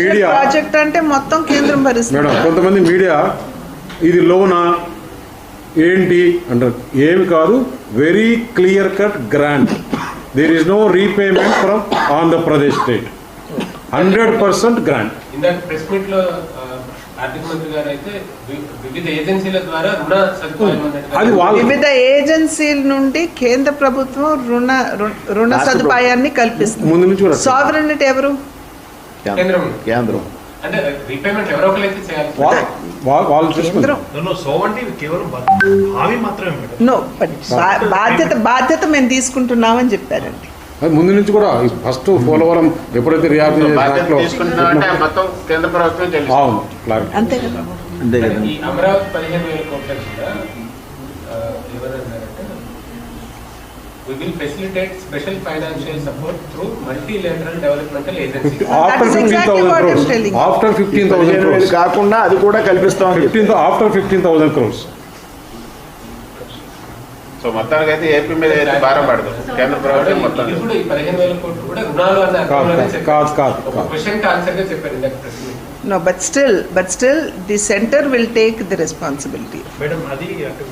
Media project అంటే మొత్తం కేంద్రం భరిస్తుంది. మేడం కొంతమంది మీడియా ఇది లోనా ఏంటి అంటారు ఏమి కాదు very clear cut grant there is no repayment from Andhra Pradesh state hundred percent grant ఇందాక ప్రెస్ మీట్లో ఆ, ఆర్థిక మంత్రి గారు అయితే వివిధ ఏజెన్సీల ద్వారా రుణ సదుపాయం వివిధ ఏజెన్సీల నుండి కేంద్ర ప్రభుత్వం రుణ రుణ సదుపాయాన్ని కల్పిస్తుంది. ముందు నుంచి ఎవరు? కేంద్రం. కేంద్రం. అంటే రీపేమెంట్ ఎవరో ఒకరైతే చేయాలి. బాధ్యత బాధ్యత మేము తీసుకుంటున్నామని చెప్పారండి. ముందు నుంచి కూడా ఫస్ట్ పోలవరం ఎప్పుడైతే రియాక్ట్ బాధ్యత తీసుకుంటున్నామంటే మొత్తం కేంద్ర ప్రభుత్వం చెల్లిస్తుంది అవును క్లారిటీ అంతే కదా అంతే కదా. ఈ అమరావతి పదిహేను వేల కోట్ల కూడా ఆ, ఎవరన్నారంటే we will facilitate special financial support through multilateral developmental agencies. After is fifteen crores. After fifteen thousand వేలు సో మొత్తానికి అయితే ఏపీ మీద అయితే భారం పడదు కేంద్ర ప్రభుత్వం మొత్తం ఇది కూడా ఈ పదిహేను వేల కోట్లు కూడా రుణాలు అన్న కాదు అర్థంలోనే కాదు చెప్పారు. కాదు ఒక కాదు క్వశ్చన్కి ఆన్సర్గా చెప్పారు ఇందాక press meet No, but still, but still, the center will take the responsibility. Madam అది అటు